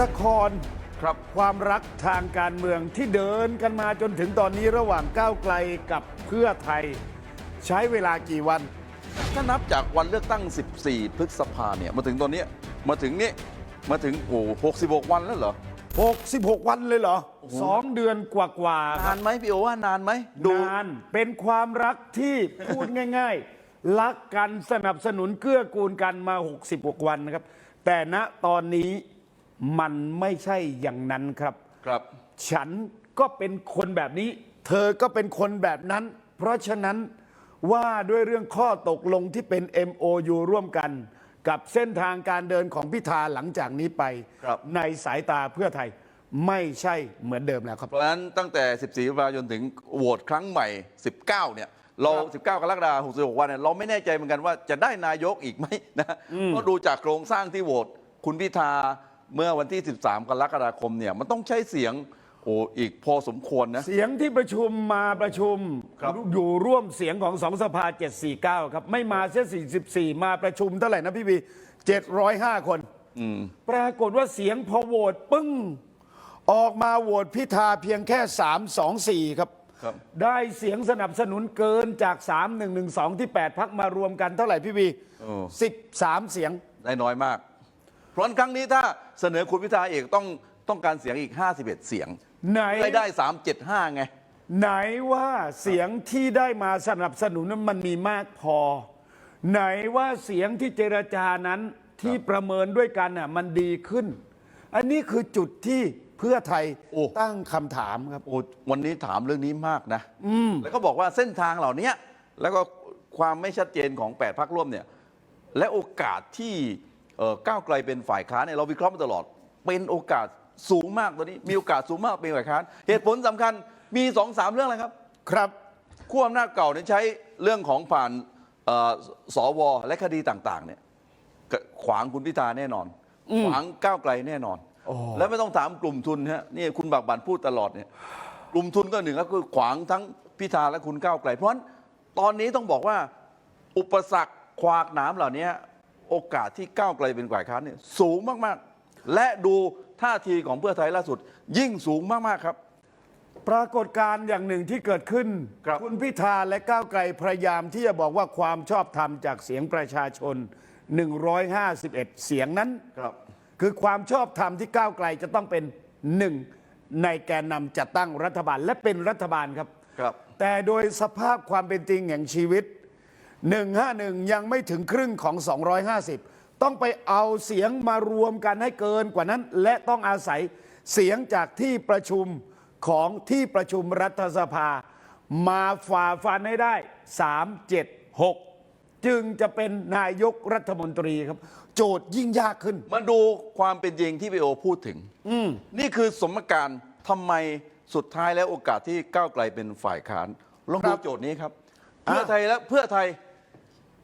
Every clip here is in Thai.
ละครครับความรักทางการเมืองที่เดินกันมาจนถึงตอนนี้ระหว่างก้าวไกลกับเพื่อไทย ใช้เวลากี่วัน ถ้านับจากวันเลือกตั้ง 14 พฤษภาเนี่ยมาถึงตอนเนี้ยมาถึงนี้มาถึงโอ้66 วันแล้วเหรอ 66 วันเลยเหรอสองเดือนกว่าๆคนารับนไหมพี่โอว่านานไหมดูนานเป็นความรักที่พูดง่าย ๆ รักกันสนับสนุนเกื้อกูลกันมา 66 วันนะครับ แต่ณตอนนี้ มันไม่ใช่อย่างนั้นครับ ครับ ฉันก็เป็นคนแบบนี้ เธอก็เป็นคนแบบนั้น เพราะฉะนั้นว่าด้วยเรื่องข้อตกลงที่เป็น MOU ร่วมกัน กับเส้นทางการเดินของพิธาหลังจากนี้ไป ครับ ในสายตาเพื่อไทยไม่ใช่เหมือนเดิมแล้วครับ เพราะฉะนั้นตั้งแต่ 14พฤษภาจนถึงโหวตครั้งใหม่ 19 เนี่ย เรา19 กรกฎาคม66 วันเนี่ย เราไม่แน่ใจเหมือนกันว่าจะได้นายกอีกไหมนะเพราะดูจากโครงสร้างที่โหวตคุณพิธา เมื่อวันที่ 13 กรกฎาคมเนี่ยมันต้องใช้เสียงโอ้อีกพอสมควรนะ เสียงที่ประชุมมาประชุม ครับ อยู่ร่วมเสียงของสองสภา 749 ครับ ไม่มาเสีย44 มาประชุมเท่าไหร่นะพี่บี705 คนอืมปรากฏว่าเสียงพอโหวตปึ้ง ออกมาโหวตพิธาเพียงแค่ 3 2 4 ครับ ครับ ได้เสียงสนับสนุนเกินจาก 3 1 1 2 ที่ 8 พักมารวมกันเท่าไหร่พี่บีโอ้ 13 เสียง ได้น้อยมาก เพราะฉะนั้นครั้งนี้ถ้าเสนอคุณพิธาเอกต้องต้องการเสียงอีก 51 เสียงไหนได้ได้ 375 ไง ไหนว่าเสียงที่ได้มาสนับสนุนนั้นมันมีมากพอ ไหนว่าเสียงที่เจรจานั้นที่ประเมินด้วยกันน่ะมันดีขึ้น อันนี้คือจุดที่เพื่อไทยโอ้ ตั้งคำถามครับ โอ้วันนี้ถามเรื่องนี้มากนะ แล้วก็บอกว่าเส้นทางเหล่านี้แล้วก็ความไม่ชัดเจนของ 8 พักร่วมเนี่ย และโอกาสที่เอ่อ ก้าวไกลเป็นฝ่ายค้านเนี่ยเราวิเคราะห์มาตลอด เป็นโอกาสสูงมากตอนนี้ มีโอกาสสูงมากเป็นฝ่ายค้าน เหตุผลสำคัญมีสองสามเรื่องอะไรครับ ครับขั้วอำนาจเก่าเนี่ยใช้เรื่องของผ่านเอ่อสวและคดีต่างๆเนี่ยกขวางคุณพิธาแน่นอน ขวางก้าวไกลแน่นอนโอ้แล้วไม่ต้องถามกลุ่มทุนฮะนี่คุณบักบันพูดตลอดเนี่ยกลุ่มทุนก็หนึ่งก็คือขวางทั้งพิธาและคุณก้าวไกล เพราะฉะนั้นตอนนี้ต้องบอกว่าอุปสรรคขวากหนามเหล่านี้ โอกาสที่ก้าวไกลเป็นฝ่ายค้านเนี่ยสูงมากๆ และดูท่าทีของเพื่อไทยล่าสุด ยิ่งสูงมากๆครับ ปรากฏการณ์อย่างหนึ่งที่เกิดขึ้นครับ ณพิธาและก้าวไกลพยายามที่จะบอกว่าความชอบธรรมจากเสียงประชาชน 151 เสียงนั้น ครับ คือความชอบธรรมที่ก้าวไกลจะต้องเป็นหนึ่งในแกนนำจัดตั้งรัฐบาลและเป็นรัฐบาลครับ ครับ แต่โดยสภาพความเป็นจริงแห่งชีวิต 151 ยังไม่ถึงครึ่งของ 250 ต้องไปเอาเสียงมารวมกันให้เกินกว่านั้น และต้องอาศัยเสียงจากที่ประชุมของที่ประชุมรัฐสภา มาฝ่าฟันให้ได้ 376 จึงจะเป็นนายกรัฐมนตรีครับ โจทย์ยิ่งยากขึ้น มาดูความเป็นจริงที่พี่โอพูดถึงนี่คือสมการทำไมสุดท้ายแล้วโอกาสที่ก้าวไกลเป็นฝ่ายค้านลองคดูรับโจทย์นี้ครับอะเพื่อไทยและเพื่อไทย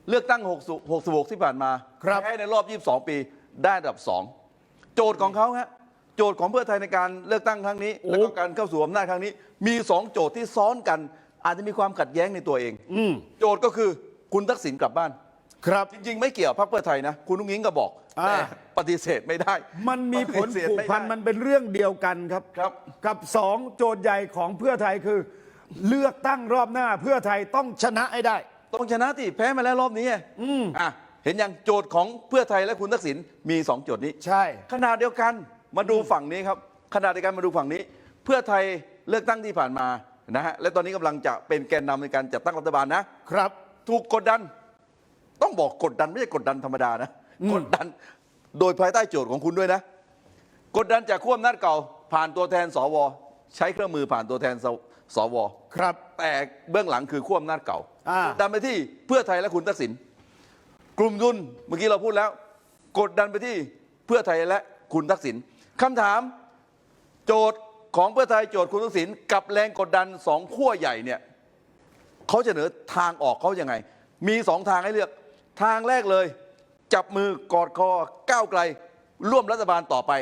เลือกตั้ง6 66 ที่ผ่านมาครับ แพ้ในรอบ 22 ปีได้อันดับ 2 โจทย์ของเขาฮะโจทย์ของเพื่อไทยในการเลือกตั้งครั้งนี้ แล้วก็การเข้าสู่อำนาจครั้งนี้ มี 2 โจทย์ที่ซ้อนกัน อาจจะมีความขัดแย้งในตัวเองโจทย์ก็คือคุณทักษิณกลับบ้าน ครับ จริง ๆ ไม่เกี่ยวพรรคเพื่อไทยนะ คุณนุ้งยิงก็บอกอ่า แต่ปฏิเสธไม่ได้มันมีผลปฏิเสธผูกไได้ พันมันเป็นเรื่องเดียวกันครับ ครับ กับสองโจทย์ใหญ่ของเพื่อไทยคือ เลือกตั้งรอบหน้าเพื่อไทยต้องชนะให้ได้ ต้องชนะที่แพ้มาแล้วรอบนี้ไงอะเห็นยังโจทย์ของเพื่อไทยและคุณทักษิณมีสองโจทย์นี้ ใช่ ขนาดเดียวกันมาดูฝั่งนี้ครับขนาดเดียวกันมาดูฝั่งนี้ เพื่อไทยเลือกตั้งที่ผ่านมานะฮะและตอนนี้กำลังจะเป็นแกนนำในการจัดตั้งรัฐบาลนะ ครับ ถูกกดดัน ต้องบอกกดดันไม่ใช่กดดันธรรมดานะกดดันโดยภายใต้โจทย์ของคุณด้วยนะ กดดันจากขั้วอำนาจเก่า ผ่านตัวแทนสว ใช้เครื่องมือผ่านตัวแทนสสว ครับ แต่เบื้องหลังคือขั้วอำนาจเก่าอ่ากดดันไปที่เพื่อไทยและคุณทักษิณกลุ่มทุนเมื่อกี้เราพูดแล้ว กดดันไปที่เพื่อไทยและคุณทักษิณคำถาม โจทย์ของเพื่อไทยโจทย์คุณทักษิณกับแรงกดดันสองขั้วใหญ่เนี่ยเขาจะเสนอทางออกเขายังไง มีสองทางให้เลือก ทางแรกเลย จับมือกอดคอก้าวไกล ร่วมรัฐบาลต่อไป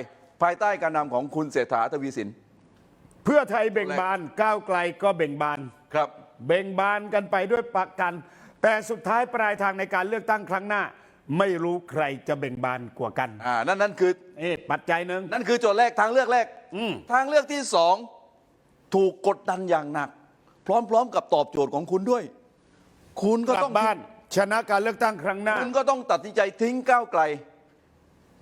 ภายใต้การนำของคุณเศรษฐาทวีสิน เพื่อไทยเบ่งบานก้าวไกลก็เบ่งบาน ครับเบ่งบานกันไปด้วยประกัน แต่สุดท้ายปลายทางในการเลือกตั้งครั้งหน้า ไม่รู้ใครจะเบ่งบานกว่ากันอ่านั่นนั่นคือ เอ๊ะปัจจัยหนึ่ง นั่นคือโจทย์แรกทางเลือกแรกอืม ทางเลือกที่สองถูกกดดันอย่างหนัก พร้อมๆ กับตอบโจทย์ของคุณด้วย คุณกก็ลัต้บองบ้าน ชนะการเลือกตั้งครั้งหน้า คุณก็ต้องตัดสินใจทิ้งก้าวไกล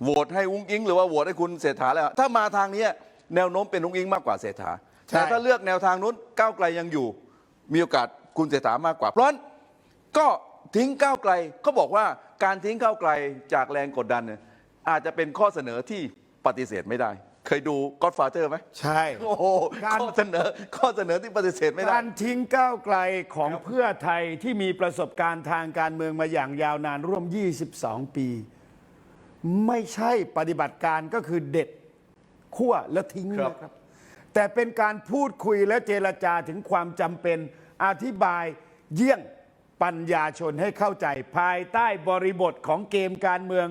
โหวตให้อุ้งอิง หรือว่าโหวตให้คุณเศรษฐาแล้วถ้ามาทางเนี้ยแนวโน้มเป็นอุ้งอิงมากกว่าเศรษฐาใช่ แต่ถ้าเลือกแนวทางนู้นก้าวไกลยังอยู่ มีโอกาสคุณเศรษฐามากกว่า เพราะฉะนั้นก็ทิ้งก้าวไกลก็บอกว่าการทิ้งก้าวไกลจากแรงกดดันเนี่ยอาจจะเป็นข้อเสนอที่ปฏิเสธไม่ได้ เคยดู Godfather ไหมใช่ โอ้โหการ ข้อเสนอข้อเสนอที่ปฏิเสธไม่ได้ การทิ้งก้าวไกลของเพื่อไทยที่มีประสบการณ์ทางการเมืองมาอย่างยาวนานร่วม 22 ปี ไม่ใช่ปฏิบัติการก็คือเด็ดขั้วแล้วทิ้งครับ นะครับ แต่เป็นการพูดคุยและเจรจาถึงความจำเป็นอธิบายเยี่ยงปัญญาชนให้เข้าใจ ภายใต้บริบทของเกมการเมือง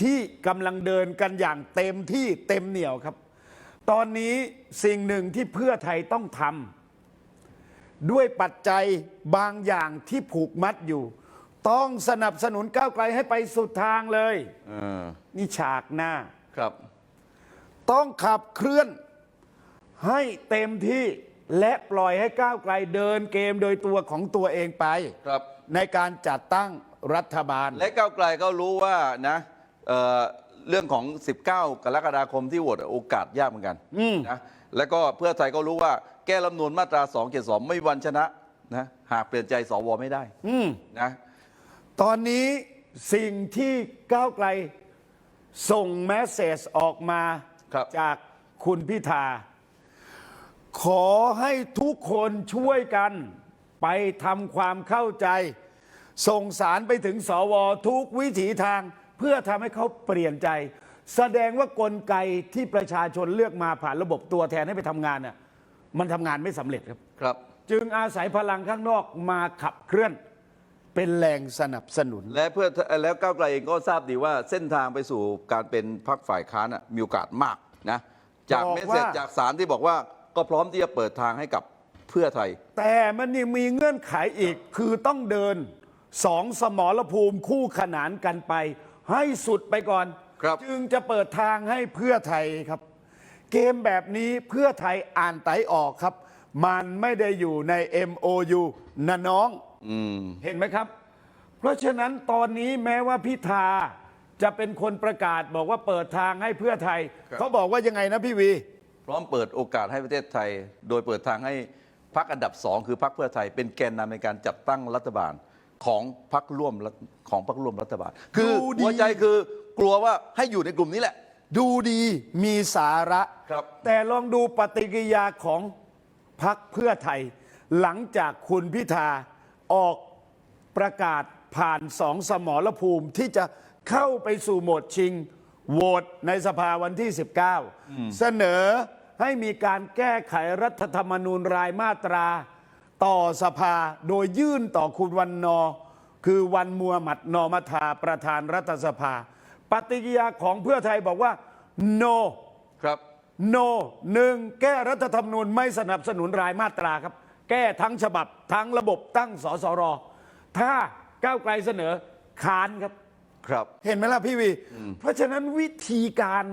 ที่กำลังเดินกันอย่างเต็มที่เต็มเหนี่ยวครับ ตอนนี้สิ่งหนึ่งที่เพื่อไทยต้องทำด้วยปัจจัยบางอย่างที่ผูกมัดอยู่ ต้องสนับสนุนก้าวไกลให้ไปสุดทางเลยเออนี่ฉากหน้าครับ ต้องขับเคลื่อน ให้เต็มที่และปล่อยให้ก้าวไกลเดินเกมโดยตัวของตัวเองไป ครับ ในการจัดตั้งรัฐบาล และก้าวไกลก็รู้ว่านะเอ่อเรื่องของ 19 กรกฎาคมที่โหวตโอกาสยากเหมือนกันนะแล้วก็เพื่อไทยก็รู้ว่าแก้รัฐธรรมนูนมาตรา 2 7 2 ไม่มีวันชนะนะหากเปลี่ยนใจสวไม่ได้อืม นะ ตอนนี้สิ่งที่ก้าวไกลส่งแมสเซจออกมาครับจากคุณพิธา ขอให้ทุกคนช่วยกันไปทำความเข้าใจ ส่งสารไปถึงสวทุกวิถีทาง เพื่อทำให้เขาเปลี่ยนใจ แสดงว่ากลไกที่ประชาชนเลือกมาผ่านระบบตัวแทนให้ไปทำงานน่ะมันทำงานไม่สำเร็จครับ ครับ จึงอาศัยพลังข้างนอกมาขับเคลื่อน เป็นแรงสนับสนุน และเพื่อแล้วก้าวไกลเองก็ทราบดีว่าเส้นทางไปสู่การเป็นพรรคฝ่ายค้านน่ะมีโอกาสมากนะจากบอกเมสเซจว่าจากสารที่บอกว่า ก็พร้อมที่จะเปิดทางให้กับเพื่อไทย แต่มันยังมีเงื่อนไขอีกคือต้องเดินสองสมรภูมิคู่ขนานกันไป ให้สุดไปก่อน ครับ จึงจะเปิดทางให้เพื่อไทยครับ เกมแบบนี้เพื่อไทยอ่านไตออกครับ มันไม่ได้อยู่ใน MOU นะน้อง อืม เห็นไหมครับ เพราะฉะนั้นตอนนี้แม้ว่าพิธาจะเป็นคนประกาศบอกว่าเปิดทางให้เพื่อไทย ครับ เขาบอกว่ายังไงนะพี่วี พร้อมเปิดโอกาสให้ประเทศไทย โดยเปิดทางให้พรรคอันดับสองคือพรรคเพื่อไทย เป็นแกนนำในการจัดตั้งรัฐบาลของพรรคร่วมรัฐของพรรคร่วมรัฐบาล คือดูดีหัวใจคือกลัวว่าให้อยู่ในกลุ่มนี้แหละ ดูดีมีสาระครับ แต่ลองดูปฏิกิริยาของพรรคเพื่อไทย หลังจากคุณพิธาออกประกาศผ่านสองสมรภูมิที่จะเข้าไปสู่โหมดชิง โหวตในสภาวันที่ 19 เสนอให้มีการแก้ไขรัฐธรรมนูญรายมาตรา ต่อสภาโดยยื่นต่อคุณวันนอร์คือวันมัวหมัดนอมัทาประธานรัฐสภา ปฏิกิริยาของเพื่อไทยบอกว่า no ครับ no หนึ่งแก้รัฐธรรมนูญไม่สนับสนุนรายมาตราครับ แก้ทั้งฉบับทั้งระบบตั้งสสร ถ้าก้าวไกลเสนอค้านครับ ครับ เห็นไหมล่ะพี่วี เพราะฉะนั้นวิธีการ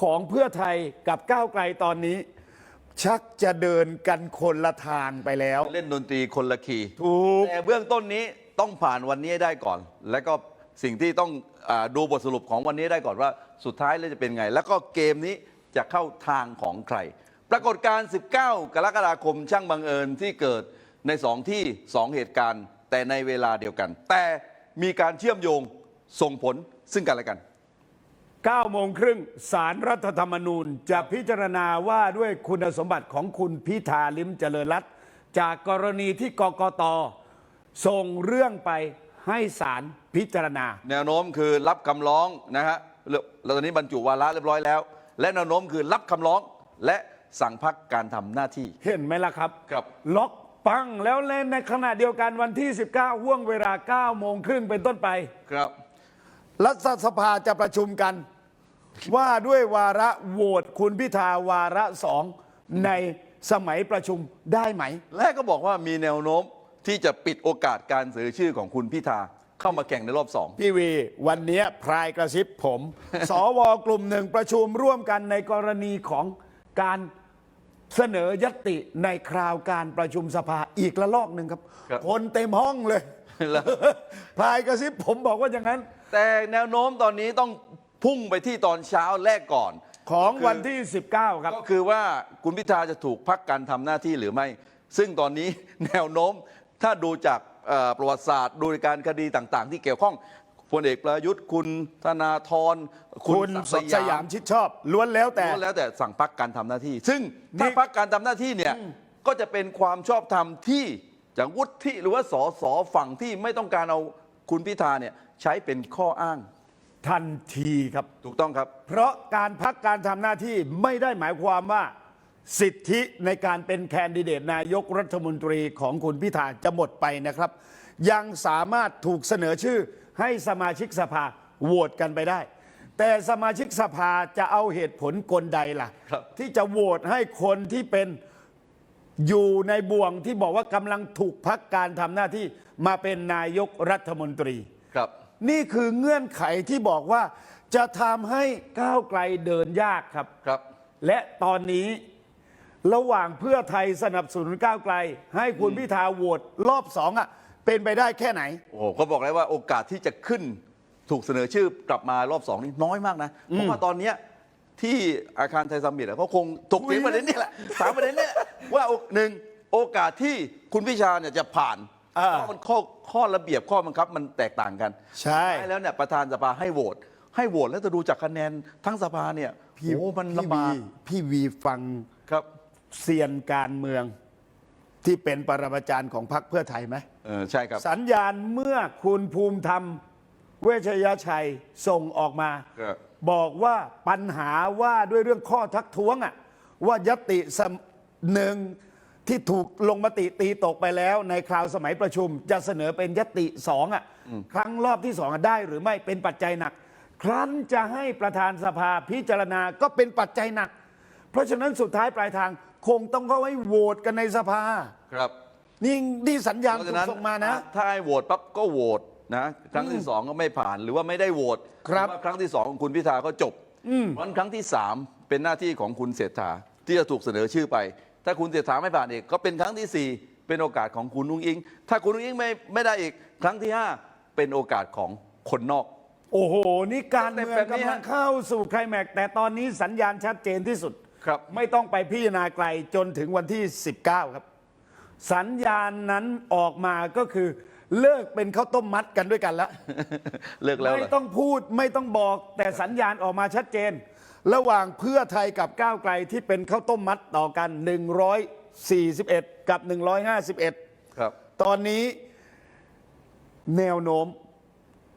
ของเพื่อไทยกับก้าวไกลตอนนี้ ชักจะเดินกันคนละทางไปแล้ว เล่นดนตรีคนละคีย์ถูก แต่เบื้องต้นนี้ต้องผ่านวันนี้ให้ได้ก่อน แล้วก็สิ่งที่ต้องอาดูบทสรุปของวันนี้ได้ก่อนว่าสุดท้ายแล้วจะเป็นไง แล้วก็เกมนี้จะเข้าทางของใคร ปรากฏการณ์ 19 กรกฎาคมช่างบังเอิญที่เกิดในสองที่สองเหตุการณ์ แต่ในเวลาเดียวกัน แต่มีการเชื่อมโยง ส่งผลซึ่งกันและกัน9โมงครึ่งสารรัฐธรรมนูญจะพิจารณาว่าด้วยคุณสมบัติของคุณพิธาลิมเจริญรัตน์จากกรณีที่กกตส่งเรื่องไปให้ศาลพิจารณา แนวโน้มคือรับคำร้องนะฮะแล้วแล้วตอนนี้บรรจุวาระเรียบร้อยแล้ว และแนวโน้มคือรับคำร้องและสั่งพักการทำหน้าที่ เห็นไหมล่ะครับครับล็อกปังแล้วเล่นในขณะเดียวกันวันที่ 19ห่วงเวลา9โมงครึ่งเป็นต้นไปครับ รัฐสภาจะประชุมกัน ว่าด้วยวาระโหวตคุณพิธาวาระสองในสมัยประชุมได้ไหม และก็บอกว่ามีแนวโน้มที่จะปิดโอกาสการเสนอชื่อของคุณพิธาเข้ามาแข่งในรอบสอง พี่วี วันเนี้ยพรายกระซิบผม สวกลุ่มหนึ่งประชุมร่วมกันในกรณีของการเสนอยตติในคราวการประชุมสภาอีกละลอกหนึ่งครับ ครับ คนเต็มห้องเลยแล้วพรายกระซิบผมบอกว่าอย่างนั้น แต่แนวโน้มตอนนี้ต้องพุ่งไปที่ตอนเช้าแรกก่อน ของวันที่ 19 ครับ ก็คือว่าคุณพิธาจะถูกพักการทำหน้าที่หรือไม่ ซึ่งตอนนี้แนวโน้มถ้าดูจากเอ่อประวัติศาสตร์ ดูการคดีต่างๆ ที่เกี่ยวข้องพลเอกประยุทธ์คุณธนาธรคุณสดสยามชิดชอบล้วนแล้วแต่ล้วนแล้วแต่สั่งพักการทำหน้าที่ ซึ่งนี่ถ้าพักการทำหน้าที่เนี่ยก็จะเป็นความชอบธรรมที่จากวุฒิหรือว่าสสฝั่งที่ไม่ต้องการเอา คุณพิธาเนี่ยใช้เป็นข้ออ้างทันทีครับ ถูกต้องครับ เพราะการพักการทำหน้าที่ไม่ได้หมายความว่า สิทธิในการเป็นแคนดิเดตนายกรัฐมนตรีของคุณพิธาจะหมดไปนะครับ ยังสามารถถูกเสนอชื่อให้สมาชิกสภาโหวตกันไปได้ แต่สมาชิกสภาจะเอาเหตุผลกลใดล่ะ ครับ ที่จะโหวตให้คนที่เป็น อยู่ในบ่วงที่บอกว่ากำลังถูกพักการทำหน้าที่มาเป็นนายกรัฐมนตรี ครับ นี่คือเงื่อนไขที่บอกว่า จะทำให้ก้าวไกลเดินยากครับ ครับ และตอนนี้ระหว่างเพื่อไทยสนับสนุนก้าวไกล ให้คุณพิธาโหวตรอบสองอะเป็นไปได้แค่ไหน โอ้โหก็บอกเลยว่าโอกาสที่จะขึ้นถูกเสนอชื่อกลับมารอบสองนี่น้อยมากนะ เพราะว่าตอนเนี้ย ที่อาคารไทยซัมมิตอะเขาคงถกเถียงประเด็นนี้แหละถามประเด็นเนี้ยว่าโอหนึ่งโอกาสที่คุณพิชาเนี่ยจะผ่านอ่าเพราะมันข้อข้อระเบียบข้อบังคับมันแตกต่างกัน ใช่ท้ายแล้วเนี่ยประธานสภาให้โหวตให้โหวตแล้วจะดูจากคะแนนทั้งสภาเนี่ยโอ้มันพี่ลำบากวีพี่วีฟังครับเซียนการเมืองที่เป็นปรมาจารย์ของพรรคเพื่อไทยไหมเออใช่ครับ สัญญาณเมื่อคุณภูมิธรรม เวชยชัยส่งออกมา ครับ บอกว่าปัญหาว่าด้วยเรื่องข้อทักท้วงอะว่ายติสมหนึ่งที่ถูกลงมติตีตกไปแล้วในคราวสมัยประชุม จะเสนอเป็นยติสองอะครั้งรอบที่สองอะได้หรือไม่เป็นปัจจัยหนัก ครั้นจะให้ประธานสภาพิจารณาก็เป็นปัจจัยหนัก เพราะฉะนั้นสุดท้ายปลายทางคงต้องเข้าให้โหวตกันในสภา ครับนี่นี่สัญญาณเพราะถูฉะนั้กนส่งมานะ ถ้าให้โหวตปั๊บก็โหวต นะครั้งที่สองก็ไม่ผ่านหรือว่าไม่ได้โหวตครับหอว่าครั้งที่สองของคุณพิธาก็จบวันครั้งที่สามเป็นหน้าที่ของคุณเศรษฐาที่จะถูกเสนอชื่อไป ถ้าคุณเศรษฐาไม่ผ่านอีกก็เป็นครั้งที่สี่เป็นโอกาสของคุณนุ้งอิง ถ้าคุณนุ้งอิงไม่ไม่ได้อีก ครั้งที่ห้าเป็นโอกาสของคนนอก โอ้โห นี่การเมืองแบบนี้กำลังฮะเข้าสู่ไคลแม็กซ์แต่ตอนนี้สัญญาณชัดเจนที่สุดครับ ไม่ต้องไปพิจารณาไกลจนถึงวันที่ 19 ครับ สัญญาณนั้นออกมาก็คือ เลิกเป็นข้าวต้มมัดกันด้วยกันแล้ว เลิกแล้วเหรไม่อ ต้องพูดไม่ต้องบอกแต่สัญญาณออกมาชัดเจน ระหว่างเพื่อไทยกับก้าวไกลที่เป็นข้าวต้มมัดต่อกัน 141 กับ 151 ครับ ตอนนี้แนวโน้ม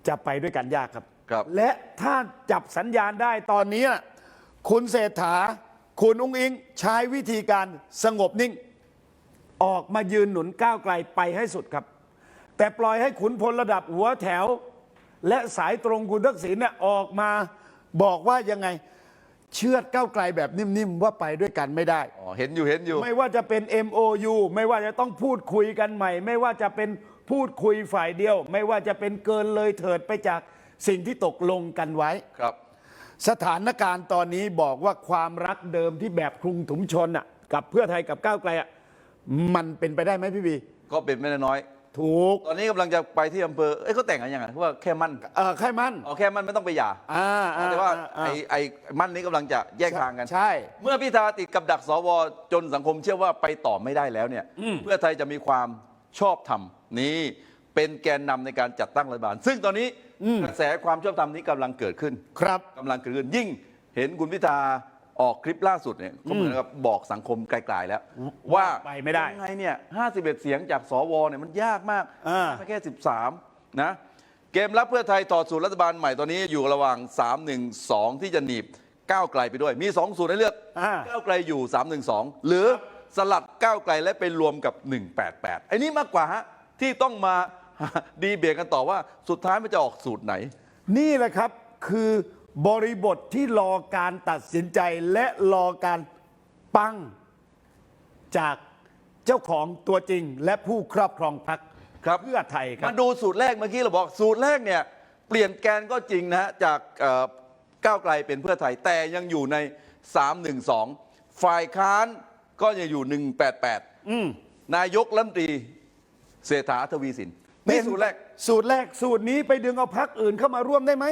จะไปด้วยกันยากครับ ครับ และถ้าจับสัญญาณได้ตอนนี้น่ะคุณเศรษฐา คุณอุ้งอิงใช้วิธีการสงบนิ่ง ออกมายืนหนุนก้าวไกลไปให้สุดครับ แต่ปล่อยให้ขุนพลระดับหัวแถว และสายตรงคุณทักษิณเนี่ยออกมาบอกว่ายังไง เชื่อดก้าวไกลแบบนิ่มๆ ว่าไปด้วยกันไม่ได้ อ๋อเห็นอยู่เห็นอยู่ไม่ว่าจะเป็น MOU ไม่ว่าจะต้องพูดคุยกันใหม่ ไม่ว่าจะเป็นพูดคุยฝ่ายเดียว ไม่ว่าจะเป็นเกินเลยเถิดไปจากสิ่งที่ตกลงกันไว้ ครับ สถานการณ์ตอนนี้บอกว่าความรักเดิมที่แบบคลุงถุงชนอะกับเพื่อไทยกับก้าวไกลอะมันเป็นไปได้ไหมพี่บี ก็เป็นไม่ได้น้อย ถูกตอนนี้กำลังจะไปที่อำเภอเอ้ยเขาแต่งกันยังไงว่าแค่มั่นเออใครมันเอาแค่มั่นไม่ต้องไปหย่าอ่าอ่แต่ว่าอ่ไอ้ไอ้มั่นนี้กำลังจะแยกทางกัน ใช่ เมื่อพิธาติดกับดักสวจนสังคมเชื่อว่าไปต่อไม่ได้แล้วเนี่ยเพื่อไทยจะมีความชอบธรรมนี่เป็นแกนนำในการจัดตั้งรัฐบาล ซึ่งตอนนี้กระแสความชอบธรรมนี้กำลังเกิดขึ้น ครับ กำลังเกิดขึ้นยิ่งเห็นคุณพิธา ออกคลิปล่าสุดเนี่ยก็เหมือนกับบอกสังคมไกลๆแล้ว ว่าไปไม่ได้ยังไงเนี่ย51 เสียงจากสวเนี่ยมันยากมากอ่าไม่แค่ 13 นะ เกมรับเพื่อไทยต่อสู่รัฐบาลใหม่ตอนนี้อยู่ระหว่าง 312 ที่จะหนีบก้าวไกลไปด้วย มี 2 สูตรให้เลือกอ่าก้าวไกลอยู่ 312 หรือสลัดก้าวไกลและไปรวมกับ 188ไอ้นี้มากกว่าฮะที่ต้องมาดีเบียกันต่อว่าสุดท้ายมันจะออกสูตรไหน นี่แหละครับคือ บริบทที่รอการตัดสินใจและรอการปังจากเจ้าของตัวจริง และผู้ครอบครองพรรคครับ เพื่อไทยครัมาบดูสูตรแรกเมื่อกี้เราบอกสูตรแรกเนี่ยเปลี่ยนแกนก็จริงนะฮะจากเอ่อก้าวไกลเป็นเพื่อไทยแต่ยังอยู่ใน 312 ฝ่ายค้านก็ยังอยู่188อืมนายกรัฐมนตรีเศรษฐาทวีสินนี่สูตรแรก สูตรแรกสูตรนี้ไปดึงเอาพักอื่นเข้ามาร่วมได้ไหม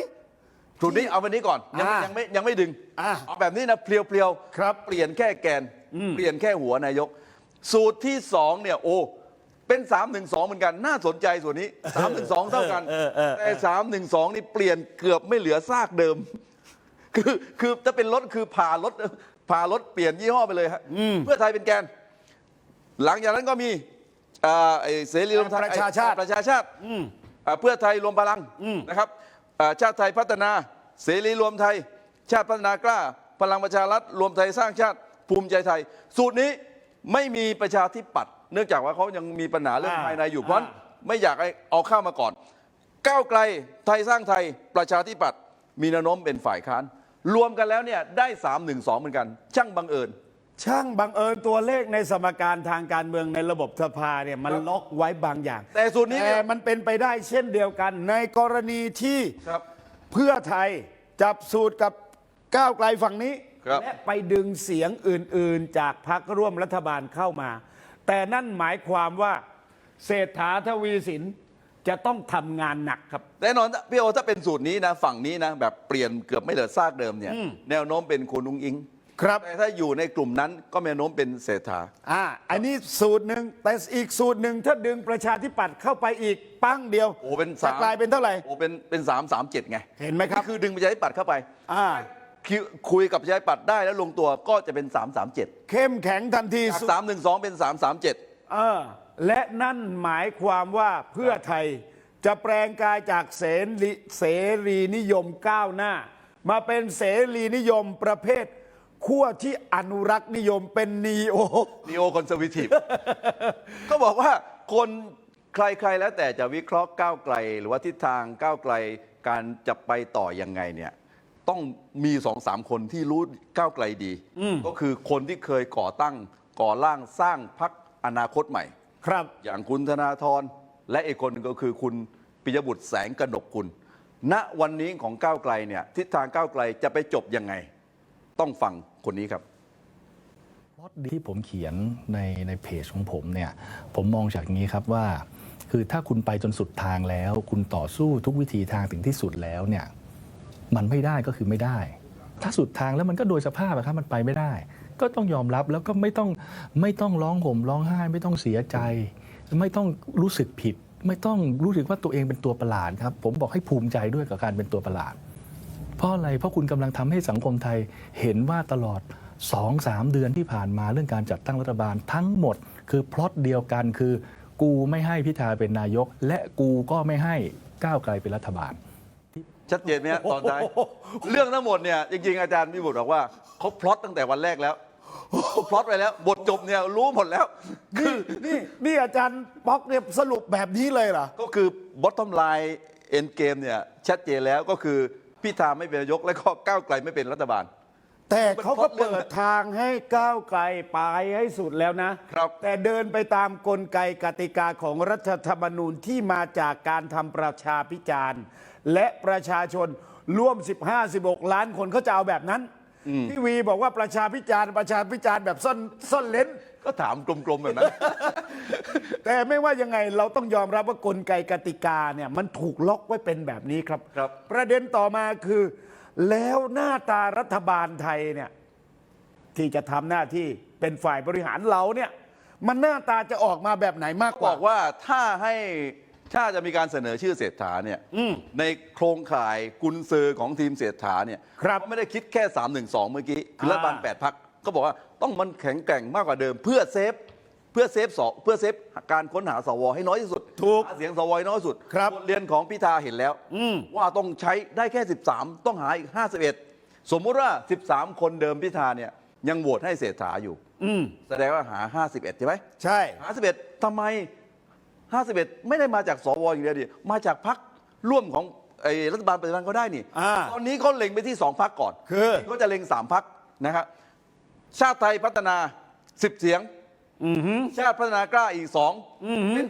สูตรนี้เอาวันนี้ก่อนยังอ่ายัยังไม่ยังไม่ดึงอ่าเอาแบบนี้นะเพียวๆครับเปลี่ยนแค่แกน เปลี่ยนแค่หัวนายก สูตรที่สองเนี่ยโอ้เป็น3นึเหมือนกันน่าสนใจส่วนนี้3นึเท่ากัน เออเออเออ แต่3นึนี่เปลี่ยนเกือบไม่เหลือซากเดิม คือคือถ้าเป็นรถคือผ่ารถผ่ารถเปลี่ยนยี่ห้อไปเลยฮะเพื่อไทยเป็นแกน หลังจากนั้นก็มีอ่าไอ้เสรีรวมไทยประชาชาติประชาชาติอ่าเพื่อไทยรวมพลังนะครับอ่า ชาติไทยพัฒนาเสรีรวมไทย ชาติพัฒนากล้า พลังประชารัฐรวมไทยสร้างชาติภูมิใจไทย สูตรนี้ไม่มีประชาธิปัตย์เนื่องจากว่าเขายังมีปัญหาเรื่องภายในอยู่เพราะฉะนั้นไม่อยากเอาเข้ามาก่อน ก้าวไกลไทยสร้างไทยประชาธิปัตย์มีแนวโน้มเป็นฝ่ายค้าน รวมกันแล้วเนี่ยได้ 3 1 2 เหมือนกัน ช่างบังเอิญ ช่างบังเอิญตัวเลขในสมการทางการเมืองในระบบสภาเนี่ยมันครับล็อกไว้บางอย่าง แต่สูตรนี้เนี่แต่ยมันเป็นไปได้เช่นเดียวกัน ในกรณีที่ครับ เพื่อไทยจับสูตรกับก้าวไกลฝั่งนี้ ครับ และไปดึงเสียงอื่นๆ จากพรรคร่วมรัฐบาลเข้ามา แต่นั่นหมายความว่าเศรษฐาทวีสินจะต้องทำงานหนักครับ แน่นอนพี่โอถ้าเป็นสูตรนี้นะ ฝั่งนี้นะ แบบเปลี่ยนเกือบไม่เหลือซากเดิมเนี่ย แนวโน้มเป็นคุณนุ้งอิง ครับแต่ถ้าอยู่ในกลุ่มนั้นก็แนวโน้มเป็นเศรษฐา อ่าอันนี้สูตรหนึ่งแต่อีกสูตรหนึ่งถ้าดึงประชาธิปัตย์เข้าไปอีกปั้งเดียวโอ้เป็นจะสามกลายเป็นเท่าไหร่ โอ้เป็นเป็นสามสามเจ็ดไงเห็นไหมครับ นี่คือดึงประชาธิปัตย์เข้าไปอ่าคือคุยกับประชาธิปัตย์ได้แล้วลงตัวก็จะเป็นสามสามเจ็ดเข้มแข็งทันทีจากสุดสามหนึ่งสองเป็นสามสามเจ็ด เออและนั่นหมายความว่าเพื่อไทยจะแปลงกายจากเสรีเสรีนิยมก้าวหน้า มาเป็นเสรีนิยมประเภท ขั้วที่อนุรักษ์นิยมเป็นนีโอ นีโอคอนเซอร์วทีฟ ก็บอกว่าคนใครๆแล้วแต่จะวิเคราะห์ก้าวไกล หรือว่าทิศทางก้าวไกลการจะไปต่อยังไงเนี่ยต้องมีสองสามคนที่รู้ก้าวไกลดี ก็คือคนที่เคยก่อตั้งก่อร่างสร้างพักอนาคตใหม่ ครับ อย่างคุณธนาธรและอีกคนหนึ่งก็คือคุณปิยบุตรแสงกนกคุณณวันนี้ของก้าวไกลเนี่ยทิศทางก้าวไกลจะไปจบยังไง ต้องฟัง คนนี้ครับพอตที่ผมเขียนในในเพจของผมเนี่ยผมมองจากนี้ครับว่า คือถ้าคุณไปจนสุดทางแล้ว คุณต่อสู้ทุกวิธีทางถึงที่สุดแล้วเนี่ยมันไม่ได้ก็คือไม่ได้ ถ้าสุดทางแล้วมันก็โดยสภาพอะครับมันไปไม่ได้ ก็ต้องยอมรับแล้วก็ไม่ต้องไม่ต้องร้องห่มร้องไห้ ไม่ต้องเสียใจ ไม่ต้องรู้สึกผิด ไม่ต้องรู้สึกว่าตัวเองเป็นตัวประหลาดครับ ผมบอกให้ภูมิใจด้วยกับการเป็นตัวประหลาด เพราะอะไรเพราะคุณกำลังทำให้สังคมไทยเห็นว่าตลอด 2-3 เดือนที่ผ่านมาเรื่องการจัดตั้งรัฐบาลทั้งหมด คือพล็อตเดียวกันคือ กูไม่ให้พิธาเป็นนายก และกูก็ไม่ให้ก้าวไกลเป็นรัฐบาล ชัดเจนไหมฮะตอนท้ายเรื่องทั้งหมดเนี่ยจริงๆอาจารย์พิบุตรบอกว่าเขาพล็อตตั้งแต่วันแรกแล้วเขาพล็อตไปแล้ว บทจบเนี่ยรู้หมดแล้วนี่นี่นี่อาจารย์ป๊อกเนี่ยสรุปแบบนี้เลยเหรอ ก็คือ bottom line end game เนี่ยชัดเจนแล้วก็คือ พิธาไม่เป็นนายกและก็ก้าวไกลไม่เป็นรัฐบาล แต่เขาก็เปิดทางให้ก้าวไกลไปให้สุดแล้วนะครับ แต่เดินไปตามกลไกกติกาของรัฐธรรมนูญที่มาจากการทำประชาพิจารณ์ และประชาชนร่วม 15-16 ล้านคนเขาจะเอาแบบนั้นพี่วีบอกว่าประชาพิจารณ์ประชาพิจารณ์แบบซ่อนซ่อนเลน ก็ถามกลมๆแบบนั้น แต่ไม่ว่ายังไงเราต้องยอมรับว่ากลไกกติกาเนี่ยมันถูกล็อกไว้เป็นแบบนี้ครับ ครับ ประเด็นต่อมาคือ แล้วหน้าตารัฐบาลไทยเนี่ยที่จะทำหน้าที่เป็นฝ่ายบริหารเราเนี่ย มันหน้าตาจะออกมาแบบไหนมากกบว่า อกว่าถ้าให้ถ้าจะมีการเสนอชื่อเศรษฐาเนี่ยในโครงข่ายกุนซือของทีมเศรษฐาเนี่ยครับเขาไม่ได้คิดแค่ 3 1 2 เมื่อกี้คือรัฐบาลอ่าแปด พักก็บอกว่าต้องมันแข็งแกร่งมากกว่าเดิม เพื่อเซฟเพื่อเซฟสเพื่อเซฟการค้นหาสวให้น้อยที่สุดถูกหาเสียงสวให้น้อยที่สุดครับทเรียนของพิธาเห็นแล้วว่าต้องใช้ได้แค่ 13 ต้องหาอีก 51 สมมุติว่า 13 คนเดิมพิธาเนี่ยยังโหวตให้เศรษฐาอยู่แสดงว่าหา 51 ใช่ไหม ใช่หา51ทำไม 51 ไม่ได้มาจากสวอย่างเดียวดิมาจากพักร่วมของไอ้รัฐบาลปัจจุบันก็ได้นี่ อ่าตอนนี้เขาเล็งไปที่สองพักก่อนคือ เขาจะเล็งสามพักนะครับ ชาติไทยพัฒนา10เสียงชาติพัฒนากล้าอีกสองเป็น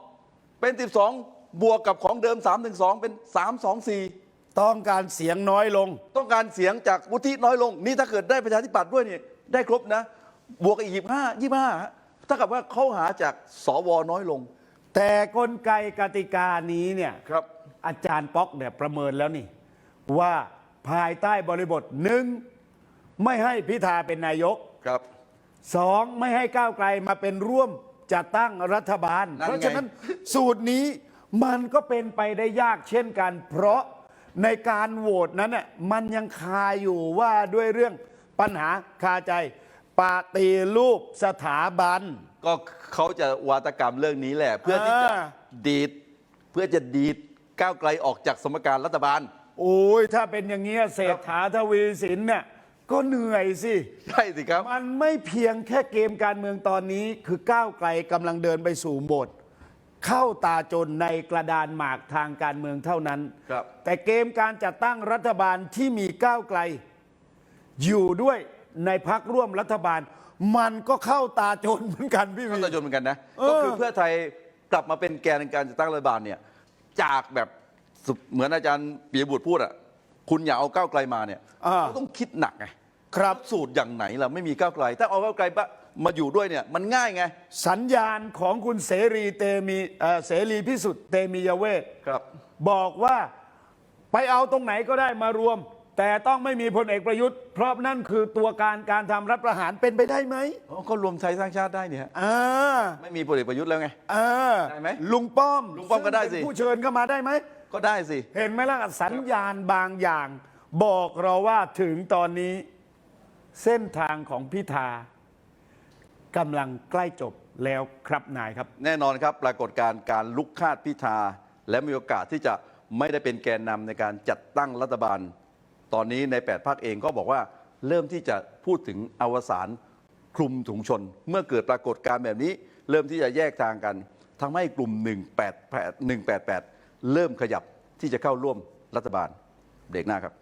12เป็น12บวกกับของเดิม3 1 2เป็น3 2 4ต้องการเสียงน้อยลง ต้องการเสียงจากวุฒิน้อยลง นี่ถ้าเกิดได้ประชาธิปัตย์ด้วยเนี่ยได้ครบนะ บวกอีก25 25ถ้ากับว่าเขาหาจากสวน้อยลงแต่กลไกกติกานี้เนี่ยครับ อาจารย์ป๊อกเนี่ยประเมินแล้วนี่ ว่าภายใต้บริบทหนึ่ง ไม่ให้พิธาเป็นนายกครับ สองไม่ให้ก้าวไกลมาเป็นร่วมจัดตั้งรัฐบาล นั่นไง เพราะฉะนั้นสูตรนี้มันก็เป็นไปได้ยากเช่นกัน เพราะในการโหวตนั้นน่ะมันยังคาอยู่ว่าด้วยเรื่องปัญหาคาใจปฏิรูปสถาบัน ก็เขาจะวาตกรรมเรื่องนี้แหละ เพื่อที่จะอ่า ดีดเพื่อจะดีดก้าวไกลออกจากสมการรัฐบาล โอ้ยถ้าเป็นอย่างเงี้ยเศรษฐาทวีสินเนี่ย ก็เหนื่อยสิ ใช่สิครับ มันไม่เพียงแค่เกมการเมืองตอนนี้ คือก้าวไกลกำลังเดินไปสู่โหมด เข้าตาจนในกระดานหมากทางการเมืองเท่านั้น ครับ แต่เกมการจัดตั้งรัฐบาลที่มีก้าวไกล อยู่ด้วยในพักร่วมรัฐบาล มันก็เข้าตาจนเหมือนกันพี่เข้าวีตาจนเหมือนกันนะ เออ ก็คือเพื่อไทยกลับมาเป็นแกนในการจัดตั้งรัฐบาลเนี่ย จากแบบสุดเหมือนอาจารย์ปียบุตรพูดอะ คุณอย่าเอาก้าวไกลมาเนี่ยอ่าเราต้องคิดหนักไง ครับสูตรอย่างไหนล่ะไม่มีก้าวไกล ถ้าเอาก้าวไกลปะมาอยู่ด้วยเนี่ยมันง่ายไง สัญญาณของคุณเสรีเตมีเอ่อเสรีพิสุทธิ์เตมียเวทครับ บอกว่าไปเอาตรงไหนก็ได้มารวม แต่ต้องไม่มีพลเอกประยุทธ์ เพราะนั่นคือตัวการการทำรัฐประหารเป็นไปได้ไหมอ๋อก็รวมไทยสร้างชาติได้เนี่ยอ่าไม่มีพลเอกประยุทธ์แล้วไง อ่าได้ไหมลุงป้อมลุงป้อมก็ได้สิ ซึ่งเป็นผู้เชิญเข้ามาได้ไหม ก็ได้สิ เห็นไหมล่ะสัญญาณบางอย่าง บอกเราว่าถึงตอนนี้ เส้นทางของพิธากำลังใกล้จบแล้วครับนายครับ แน่นอนครับปรากฏการณ์การลุกคาดพิธา และมีโอกาสที่จะไม่ได้เป็นแกนนำในการจัดตั้งรัฐบาล ตอนนี้ใน8ภาคเองก็บอกว่าเริ่มที่จะพูดถึงอวสานคลุมถุงชน เมื่อเกิดปรากฏการณ์แบบนี้ เริ่มที่จะแยกทางกันทำให้กลุ่ม 188 188 เริ่มขยับที่จะเข้าร่วมรัฐบาลเบรกหน้าครับ